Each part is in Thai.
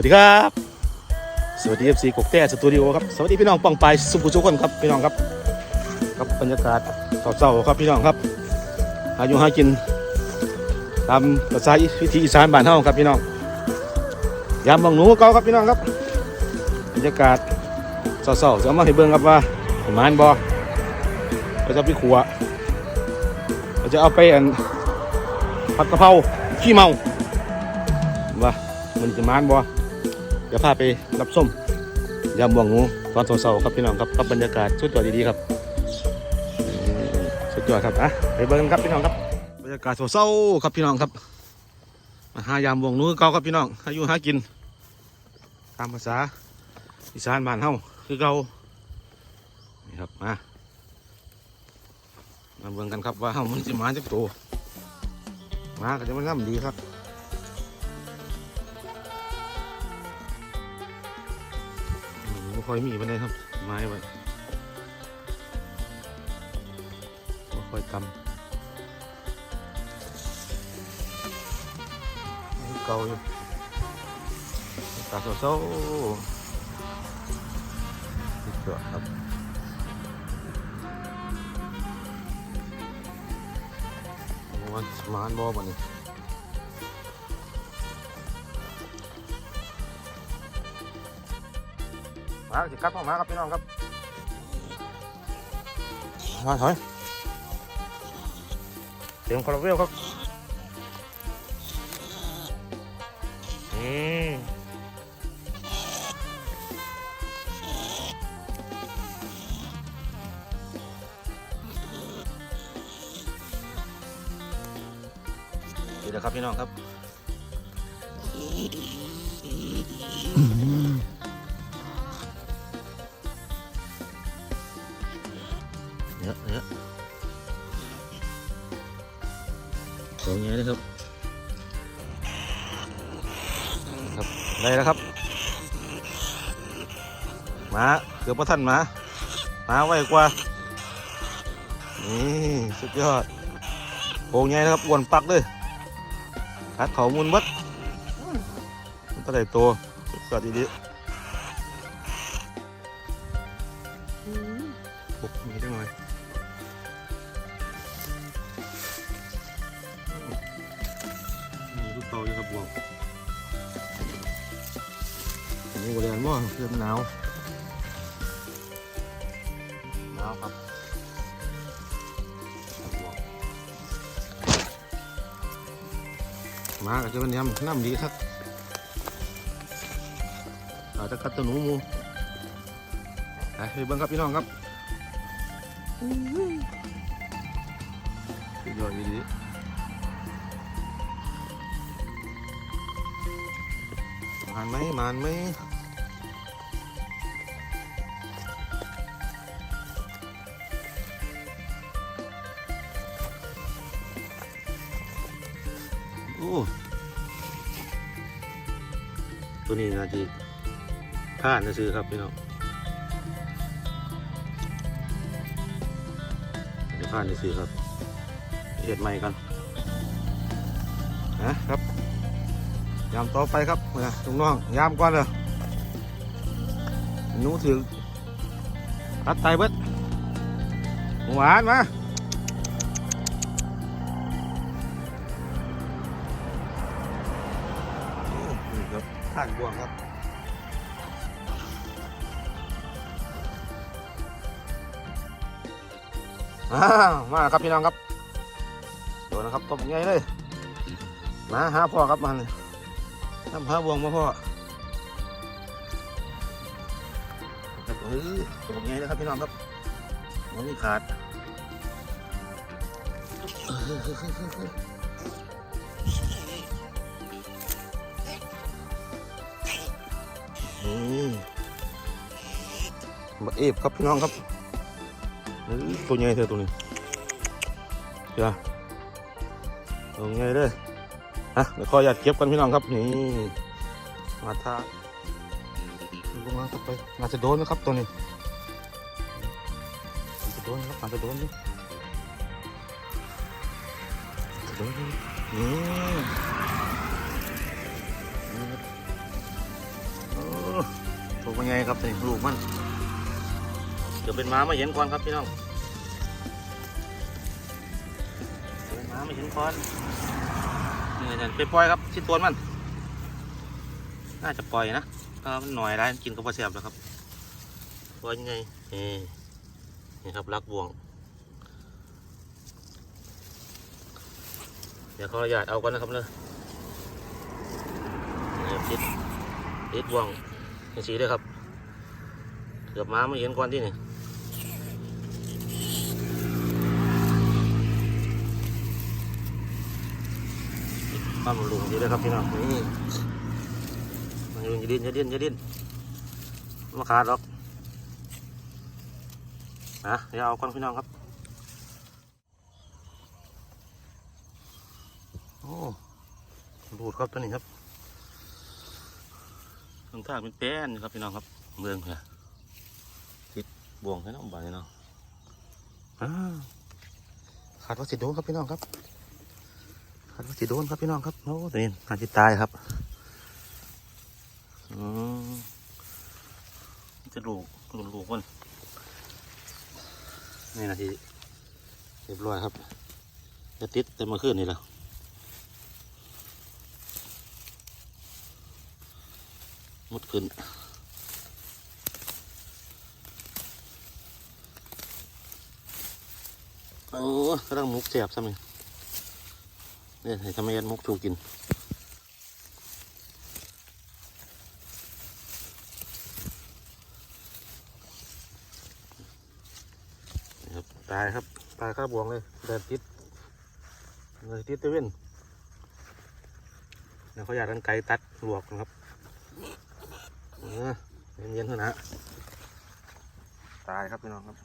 วัสดีครับ สวัสดีเอฟซีกกแต้สตูดิโอครับ สวัสดีพี่น้องป้องไปสุขุทุกคนครับพี่น้องครับ ครับบรรยากาศเศร้าๆครับพี่น้องครับหาอยู่หากินตามภาษาวิธีอีสานบ้านเฮาครับพี่น้องยามบังหนูเก่าครับพี่น้องครับบรรยากาศเศร้าๆจะมาให้เบิ่งครับว่าประมาณบ่เราจะไปขัวเราจะเอาไปอันผัดกะเพราขี้เมาว่ามันจะมานบ่ เดี๋ยวพาไปรับส้มยำบวงงูตอนเสาๆครับพี่น้องครับกับบรรยากาศสุดยอดดีๆครับสุดยอดครับอะไปเบิ่งครับพี่น้องครับ บรรยากาศเศร้าๆครับพี่น้องครับมาหายาบวงงูเก่าครับพี่น้องหายู่หากิน ตามภาษาอีสานบ้านเฮาคือเก่านี่ครับมามาเบิ่งกันครับว่าเฮามันสิมาจักโตมาก็จะมันน้ำดีครับ ค่อยมีปันไดครับ ไม้ไว้ไม่ค่อยกำเก่าอยู่ตาเศร้าๆสุดยอดครับวันสมานบอวันนี้ มาสิกัดเข้ามาครับพี่น้องครับมาถอยเสียงคาราเวลครับนี่นี่แหละครับพี่น้องครับ ตัวใหญ่เลยครับ ครับ ได้แล้วครับหมาเกือบพระท่านหมาหมาไวกว่า นี่สุดยอดโป่งใหญ่นะครับอ้วนปักเลยคัดเขามุนวัดมันก็ได้ตัวสุดยอดดีๆปุกมีได้หน่อยนี่ลูกเตาอยู่ วกอันนี้บริเวณว่าเพื่อนหนาวหนาวครับมาก็จะเป็นยำน้ำดีครับอาจจะกัดตัวหนูมูไปเบิ้งครับพี่น้องครับสุดยอานไหมมานไหมโอ้ตัวนี้นาจีผ่านจะซื้อครับพี่น้องเดี๋ยวผ่านจะซื้อครับเห็ดใหม่กันนะครับ ยามต่อไปครับนะลุงน้องยามก่อนเลยหนูถือตัดไตเบิดหวานมาโอ้นี่ครับข้างบวงครับมาครับพี่น้องครับโดนนะครับตบง่ายเลยมาหาพ่อครับมัน น้ำพาบวงมาพ่อครับเฮ้ยตัวใหญ่นะครับพี่น้องครับมันนี่ขาดนี่บักเอฟครับพี่น้องครับเฮ้ยตัวใหญ่เธอตัวนี้จ้าตัวใหญ่เลย ฮะเดี๋ยวขออยากเก็บกันพี่น้องครับนี่มาท่าลงมาครับไปน่าจจะโดนนะครับตัวนี้น่าจจะโดนครับน่าจจะโดนนี่โดนนี่นี่ไงครับนี่ลูกมันเดี๋ยวเป็นม้ามาเห็นก่อนครับพี่น้องเดี๋ยวเป็นม้ามาเห็นก่อน นี่นี่ไปปล่อยครับชิ้นตัวมัน น่าจะปล่อยนะถ้ามันหน่อยได้กินก็พอเสียบแล้วครับปล่อยยังไงนี่นี่ครับรักบ่วง เดี๋ยวขออนุญาตเอากันนะครับเนอะนี่ติดติดบวงสีด้วยครับ เกือบมาไม่เห็นควันที่นี่ ปั้มลุงดีเลยครับพี่น้องนี่มันอยู่อย่าดิ้นอย่าดิ้นอย่าดิ้นมาขาดหรอกนะเดี๋ยวเอาก่อนพี่น้องครับ โอ้ดูดครับตัวนี้ครับข้างทางเป็นแป้นอยู่ครับพี่น้องครับ เมืองเนี่ยติดบ่วงให้น้องบ้านนี่เนาะอ้าวขาดว่าสิโดนครับพี่น้องครับ ขาดว่าสิโดนครับพี่น้องครับโอ้ตัวนี้อาจจะตายครับอืมจะลูกลูกลูกมันนี่นาทีเรียบร้อยครับจะติดแต่มื่อคืนนี่แหละมุดขึ้นโอ้กำลังมุกเสียบซะมั้ย เนี่ยให้ทำไมยันมุกถูกินครับตายครับ ตายข้าบวงเลยเดินติดเลยติดเตเวนเดี๋ยวเขาอยากกันไกลตัดหลวกนะครับเออเย็นๆเถอะนะตายครับพี่น้องครับ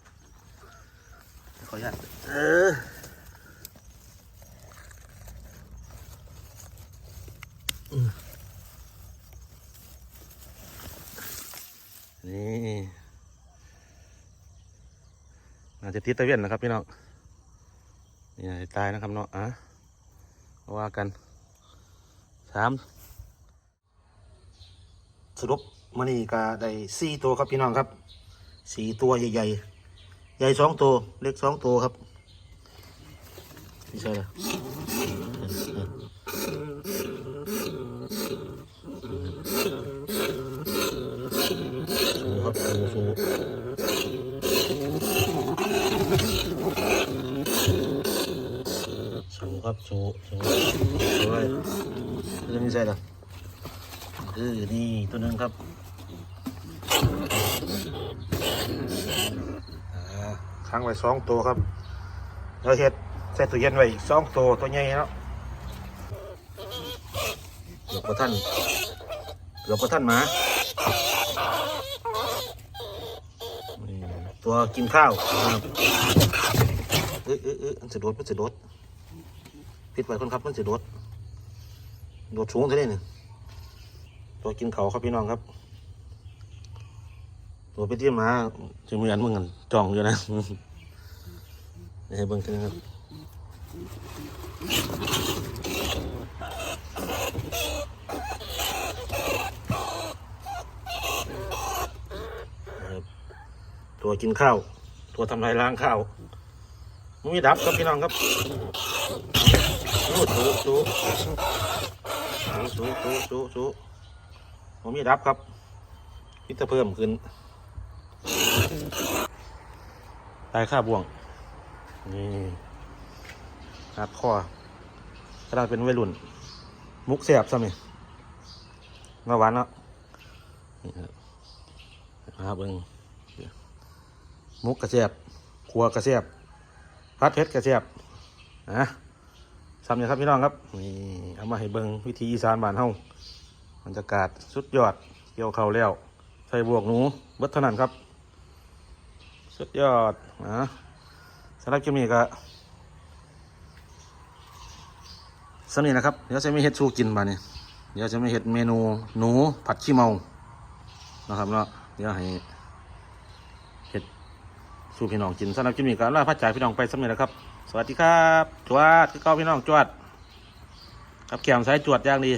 ขออนุญาตเอออืม นี่อาจจะติดตะเวียนนะครับพี่น้องนี่อาจะตายนะครับเนาะอะว่ากันสามสรุปมันนี่ก็ได้สี่ตัวครับพี่น้องครับสี่ตัวใหญ่ๆใหญ่สองตัวเล็กสองตัวครับไม่ใช่เหรอสูครับ สูครับสูสูสูเลยเรื่องนี้ใช่หรอเออนี่ตัวนึงครับค้างไว้สองตัวครับเราเห็ดใส่ตู้เย็นไว้สองตัวตัวใหญ่แล้วเกือบกระท่านเกือบกระท่านหมานี่ ตัวกินข้าวครับเออเออเออมันจะโดดมันจะโดดปิดไว้คนครับมันจะโดดโดดสูงเท่านี้หนึ่งตัวกินเขาครับพี่น้องครับ ตัวไปที่มาจะมีอันมึงกันจองอยู่นะให้เบิ่งกันครับนะครับ ตัวกินข้าว ตัวทำลายล้างข้าวมันมีดับครับพี่น้องครับโอ้สูสูสูสูสูสูผมมีดับครับพิษเพิ่มขึ้นตายค่าบ่วง นี่หัดคอกระดาษเป็นวัยรุ่น มุกเสียบซ้ำนี่มาหวานเนาะนี่ครับมาเบิ่ง มุกกระเสียบครัวกระเสียบพัดเพชรกระเสียบนะซ้ำเนี่ยครับพี่น้องครับนี่เอามาให้เบิงวิธีอีสานบ้านเฮาบรรยากาศสุดยอดเกี่ยวเขาแล้วใส่บวกหนูเบิดเท่านั้นครับ สุดยอดนะสำหรับคลิปนี้ก็สำนี้นะครับ เดี๋ยวจะไม่เฮ็ดสู้กินมาเนี่ยเดี๋ยวจะไม่เฮ็ดเมนูหนูผัดขี้เมานะครับเนาะเดี๋ยวให้ สู่พี่น้องกินสำหรับคลิปนี้ก็ลาพัดจ่ายพี่น้องไปสำนี้นะครับ สวัสดีครับ จวดเก้าพี่น้องจวดกับแขมสายจวดอย่างดี